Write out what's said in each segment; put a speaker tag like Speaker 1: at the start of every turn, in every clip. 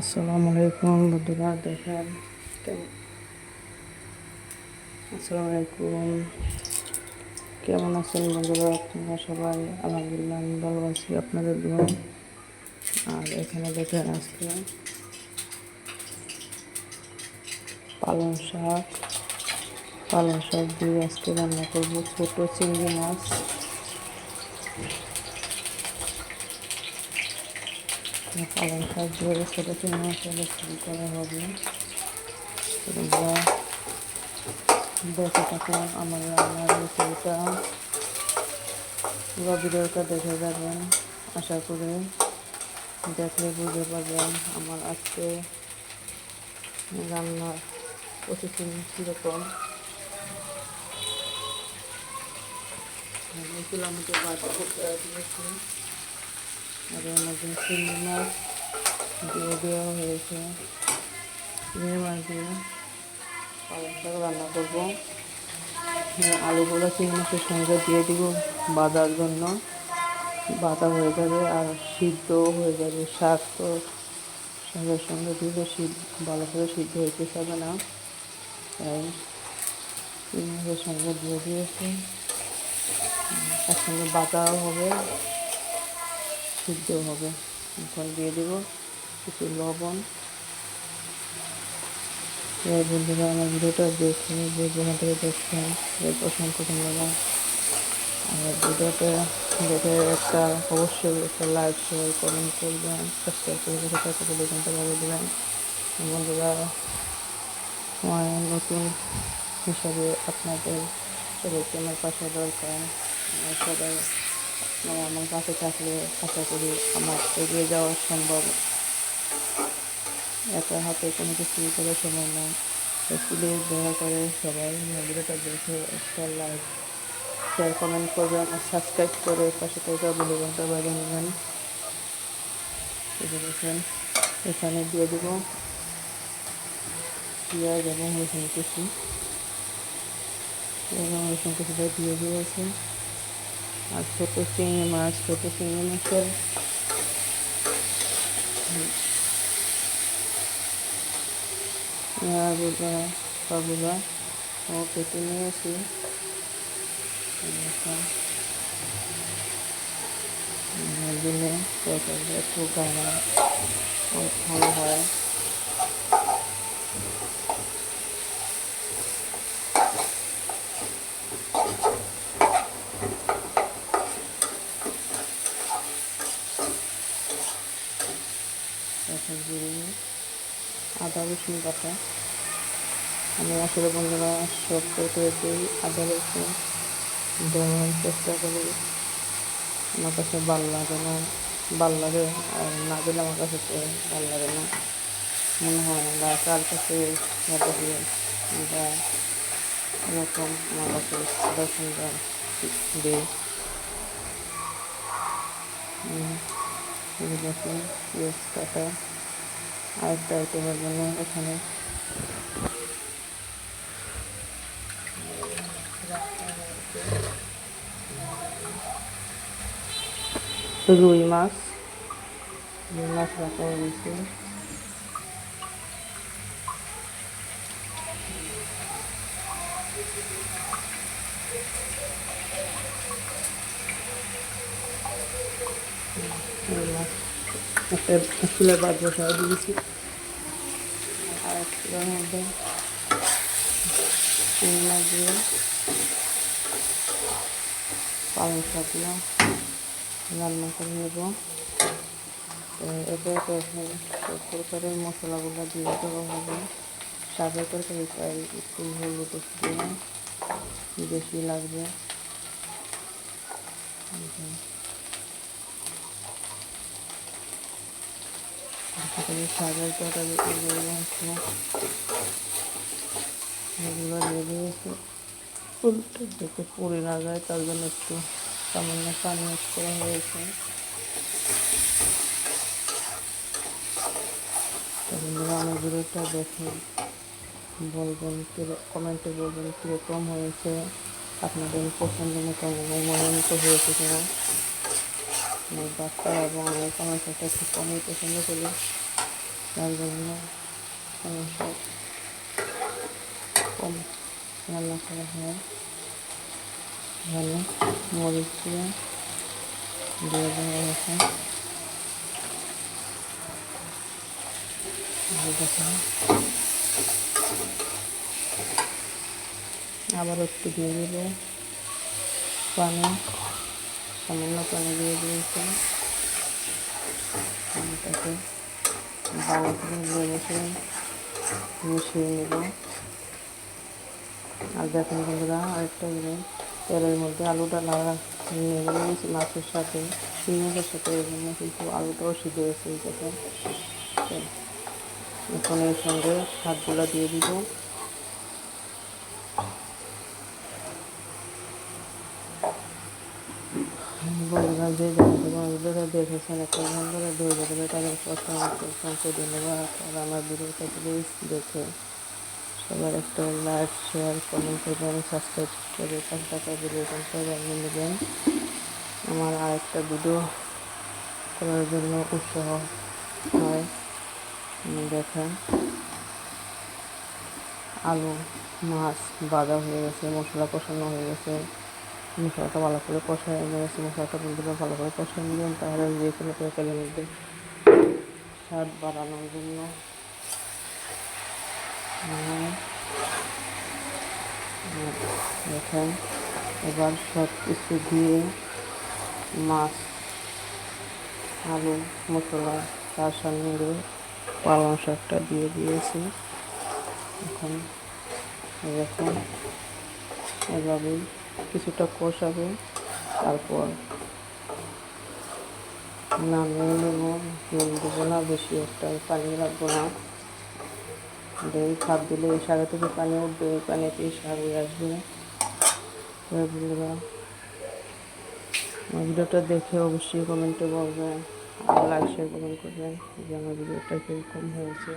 Speaker 1: আসসালামু আলাইকুম বন্ধুরা, দেখেন কেমন? আসসালামু আলাইকুম। কেমন আছেন বন্ধুরা আপনারা সবাই? আলহামদুলিল্লাহ আমি ভালো আছি, আপনাদের দোয়া। আর এখানে দেখেন আজকে পালং শাক পালং শাক দিয়ে আজকে রান্না করব ছোটো চিংড়ি মাছ। পালং শাক দিয়ে ছোটো চিংড়ি মাছ শুরু করা হবে। তোমরা দেখে থাকো আমার রান্নার রেসিপিটা পুরো ভিডিওটা দেখে যাবেন। আশা করি দেখলে বুঝতে পারবেন আমার আজকে রান্নার প্রসেসিং কীরকম। চুলামুখে বাটা করতে দিয়েছি। আর দিয়ে হয়েছে। মাছ রান্না করব। আলুগুলো চিংড়ি মাছের সঙ্গে দিয়ে দিব বাঁধার জন্য। বাঁধা হয়ে যাবে আর সিদ্ধ হয়ে যাবে। শাক তো শাকের সঙ্গে দিলে সিদ্ধ, ভালো করে সিদ্ধ হইতে হবে না। তাই চিংড়ি মাছের সঙ্গে দিয়ে দিয়েছি। তার সঙ্গে বাটাও হবে। সিদ্ধ হবে। এখন দিয়ে দেব কিছু লবণ। এবার বন্ধুরা, আমার ভিডিওটা দেখে যে থেকে দেখছেন অসংখ্য ধন্যবাদ। আর ভিডিওটা দেখে একটা অবশ্যই একটা লাইক শেয়ার কমেন্ট করবেন সাবস্ক্রাইব করে দেখে ভালো দেবেন। বন্ধুরা, আমার নতুন হিসাবে আপনাদের সবাইকে আমার পাশে দরকার। সবাই মানে আমার পাশে থাকলে আশা করি আমার এগিয়ে যাওয়া সম্ভব। একা হাতে কোনো কিছু করা সময় না প্লিজ দয়া করে সবাই। ভিডিওটা দেখে একটা লাইক শেয়ার কমেন্ট করবেন আর সাবস্ক্রাইব করে পাশে থেকে বেলঘন্টা বাজিয়ে নেবেন। দেখেন, এখানে দিয়ে দেবো। পেঁয়াজ এবং রসুন কুচি। এবং রসুন কুচিটা দিয়ে দিয়েছে। আর ছোটো চিংড়ি মাছ ছোটো চিংড়ি মাছের পাগুলা ও কেটে নিয়েছি দিলে তরকারিটা একটু গানা ভালো হয় দিয়ে আদা রসুন বাটা। আমি আসলে বন্ধুরা সব তরকারিতেই আদা রসুন দেওয়ার চেষ্টা করি। আমার কাছে ভালো লাগে না, ভালো লাগে আর না দিলে আমার কাছে ভালো লাগে না। মনে হয় বা কার কাছে বা এরকম আমার কাছে আদা রসুনটা দিই দেখুন পেঁয়াজ কাটা, আরেকটা আইটেমের জন্য এখানে। রুই মাছ রুই মাছ রাখা হয়েছে রুই মাছ একটা ফুলের বাদ বসা দিয়েছি আর একটার মধ্যে চিংড়ি দিয়ে পালং শাক দিয়ে রান্না করে নেব এবার এখন তরকারির মশলাগুলো দিয়ে দেওয়া হবে শাকের তরকারি তাই একটু হলুদ বেশি লাগবে যাতে না যায়, তার জন্য একটু সামান্য পানি অ্যাড করা হয়েছে। বন্ধুরা আমার ভিডিওটা দেখে বলবেন কমেন্টে বলবেন কীরকম হয়েছে, আপনাদের পছন্দ মতো এবং মনে মতো হয়েছে কিনা। আমার বাচ্চা এবং আমি কমেন্টটা খুব কমই পছন্দ করি তার জন্য কম রান্না করা হয়। এখানে মরিচ দিয়ে দিয়ে দেওয়া হয়েছে আবার একটু দিয়ে দেবো। পানি। সামান্য পানি দিয়ে দিয়েছে এটাকে ভালো করে বসে মিশিয়ে নেব। আর দেখেন বন্ধুরা, আরেকটা জিনিস তেলের মধ্যে আলুটা লাগা নিয়ে নিয়েছি মাছের সাথে পেঁয়াজের সাথে এই জন্য কিন্তু আলুটাও সিদ্ধ হয়েছে দেখেন। এখন এর সঙ্গে শাকগুলো দিয়ে দিব। দেখেছেন একটা ধৈর্য ধরে তাদের আর আমার দেখে সবার একটা লাইক, শেয়ার কমেন্ট করবেন সাবস্ক্রাইব করে সবাই নেবেন আমার আরেকটা ভিডিও করার জন্য উৎসাহ হয়। দেখেন, আলু, মাছ বাঁধা হয়ে গেছে, মশলা কষানো হয়ে গেছে। মশলাটা ভালো করে কষায় গেছে মশলাটা বন্ধুরা ভালো করে কষায় নেবেন, তাহলে যে কোনো তরকারির মধ্যে স্বাদ বাড়ানোর জন্য। দেখেন, এবার সব কিছু দিয়ে মাছ, আলু, মশলা, তার সঙ্গে পালং শাকটা দিয়ে দিয়েছি। এখন এরকম এভাবেই কিছুটা কষাবে, তারপর নামিয়ে নেব, নুন দেবো না, বেশি একটা পানি রাখব না। এই খাপ দিলে এই শাকে থেকে পানি উঠবে, এই পানিতেই শাক আসবে। ভিডিওটা দেখে অবশ্যই কমেন্টে বলবেন, আর লাইক শেয়ার কমেন্ট করবেন যে আমার ভিডিওটা কীরকম হয়েছে,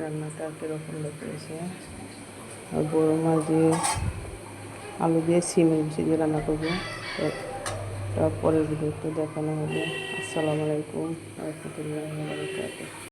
Speaker 1: রান্নাটা কীরকম লেগেছে। আর বড় মাছ দিয়ে আলু দিয়ে সিম মিশিয়ে দিয়ে রান্না করব। তারপরের ভিডিওতে দেখানো হবে। আসসালামু আলাইকুম। রহমতুল্লাহ